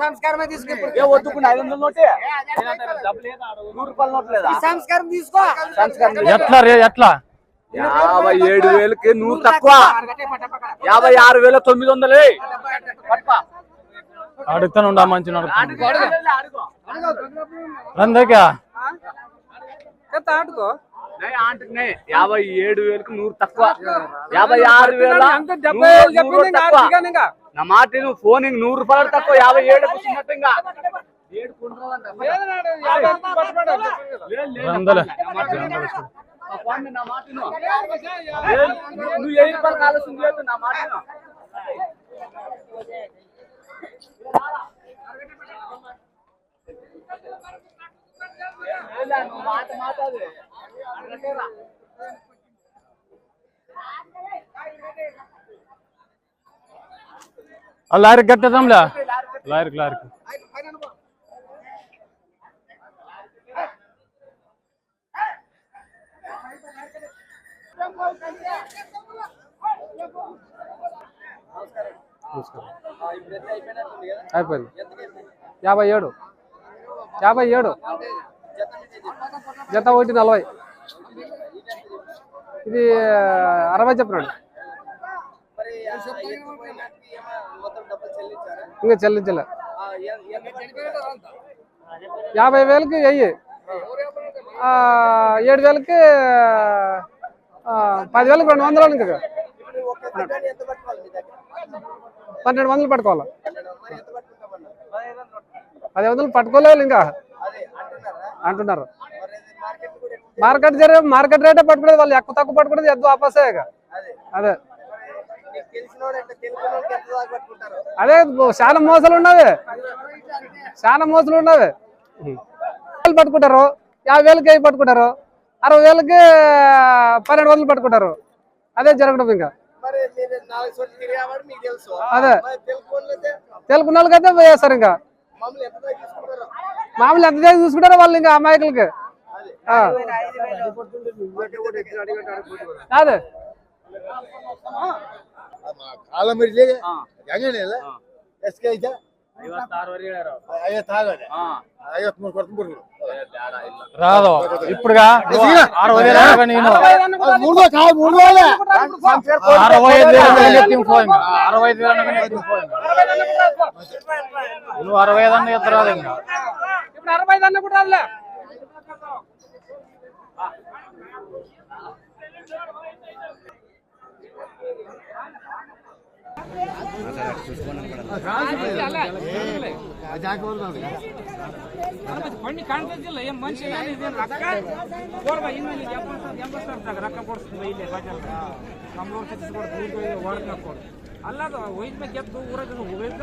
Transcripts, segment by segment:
సంస్కారమే తీసుకో ఇప్పుడు. ఏ వద్దుకుండా ఐదు వందల నోటే? నూరు రూపాయల నోట్ లేదా ఈ సంస్కారం తీసుకో. సంస్కారం ఎట్లా రే ఎట్లా? యాభై ఏడు వేలకి నూరు తక్కువ. యాభై ఆరు వేల తొమ్మిది వందలు. అడుగుతాను ఉండా మంచి రందకా ఆడుకో యాభై ఏడు వేలకు నూరు తక్కువ. యాభై ఆరు వేల తక్కువ. నా మాట నువ్వు ఫోన్ ఇంక నూరు రూపాయలు తక్కువ యాభై ఏడు కూర్చున్నట్టు ఇంకా. నువ్వు ఏ రూపాయలు ఆలోచన నా మాట మాట్లాడు. అడగటేరా. ఆ లారీకి కట్టేద్దాంలే. లారీకి లారీకి. అయిపోయింది. యాభై ఏడు. యాభై ఏడు. జత ఒకటి నలభై. ఇది అరవై చెప్పినాడు. ఇంకా చెల్లించలే. యాభై వేలకి వెయ్యి. ఏడు వేలకి పదివేలకి రెండు వందలు ఇంకా పన్నెండు వందలు పట్టుకోవాలి? పది వందలు పట్టుకోలేదు ఇంకా. అంటున్నారు. మార్కెట్ జర మార్కెట్ రేటే పట్టుకునేది వాళ్ళు ఎక్కువ తక్కువ పట్టుకునేది ఎద్దు ఇక. అదే. అదే. చాలా మోసాలు ఉన్నవి. చాలా మోసాలు ఉన్నవి. పట్టుకుంటారు యాభై వేలకి అవి పట్టుకుంటారు అరవై వేలకి పన్నెండు వందలు పట్టుకుంటారు. అదే జరగడం ఇంకా. అదే. తెలుగున్న వాళ్ళకైతే వేస్తారు ఇంకా. మామూలు ఎంత చేసి చూసుకుంటారో వాళ్ళు ఇంకా అమాయకులకి. ఆ. అదే ಆಲಮರಿಲಿ ಹೆಂಗೇನಿಲ್ಲ ಎಷ್ಟು ಐತೆ ಐವತ್ತಾರುವರೆ ಹೇಳ್ಯಾರ. ಐವತ್ತು ಆಗದೆ ಹಾ. ಐವತ್ ಮೂರು ಕೊಟ್ಟು ಬರ್ಲಿ రాదు ఇప్పుడుగా అరవై వేలు అనగా నేను ಮೂರು ಕಾಯಿ ಮೂರು వేలే అరవై ఐదు వేలు అనగా ఎత్తింగ్ పో ఇంకా. అరవై ఐదు వేలు అనగా ఎత్తింగ్ పో ఇంకా. నువ్వు అరవై ఐదు అన్న ఎత్తరాదు ఇంకా ఇప్పుడు అరవై ఐదు అన్న కూడా ಕಣ್ಣಿ ಕಾಣ್ತಿದ್ದಿಲ್ಲ ಏನ್ ಮನುಷ್ಯ ರೊಕ್ಕ ಕೊಡ್ಬ ಇನ್ನಲ್ಲಿ ಎಂಬತ್ತು ಸಾವಿರದಾಗ ರೊಕ್ಕ ಕೊಡಿಸ್ತೀವಿ ಇಲ್ಲಿ ಬಜಾರ್ ನಮ್ಮೂರು ಕಟ್ಟಿ ಕೊಡ್ತೀವಿ ಹೊರಗೆ ಅಲ್ಲ ಅದು ಒಯ್ದ ಮೇಲೆ ಗೆದ್ದು ಊರಾಗ ಹೋಗಿದ್ದ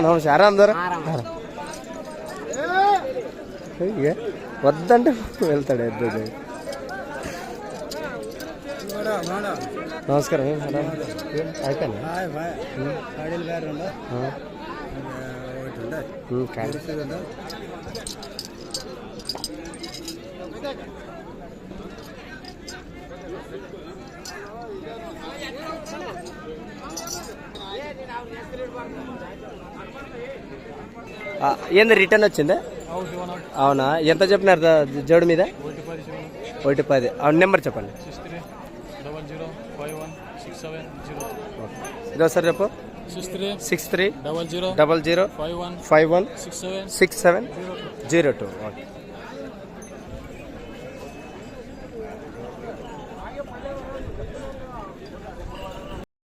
నమస్కారం అందరు? వద్దంటే వెళ్తాడు ఎద్దు నమస్కారం అయిపోయింది? ఏంది రిటర్న్ వచ్చిందా? అవునా? ఎంత చెప్పినారు జోడు మీద? ఒకటి పది. అవును నెంబర్ చెప్పండి. ఇదో సార్ చెప్పు. Six three six three double zero double zero five one six seven zero two. Okay.